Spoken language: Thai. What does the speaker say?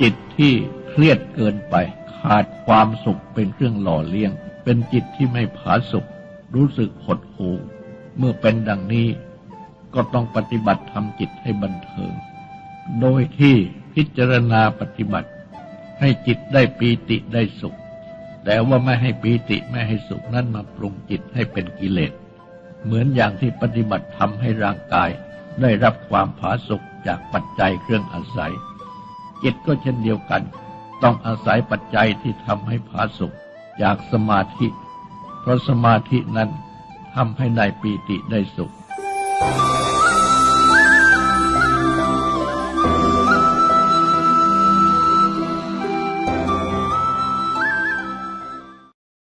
จิตที่เครียดเกินไป ขาดความสุขเป็นเครื่องหล่อเลี้ยง เป็นจิตที่ไม่ผาสุข รู้สึกหดหู่เมื่อเป็นดังนี้ก็ต้องปฏิบัติทำจิตให้บันเทิง โดยที่พิจารณาปฏิบัติ ให้จิตได้ปีติได้สุข แต่ว่าไม่ให้ปีติไม่ให้สุขนั้นมาปรุงจิตให้เป็นกิเลส เหมือนอย่างที่ปฏิบัติทำให้ร่างกายได้รับความผาสุกจากปัจจัยเครื่องอาศัย จิตก็เช่นเดียวกัน ต้องอาศัยปัจจัยที่ทำให้ผาสุกจากสมาธิ เพราะสมาธินั้นทำให้ในปีติได้สุข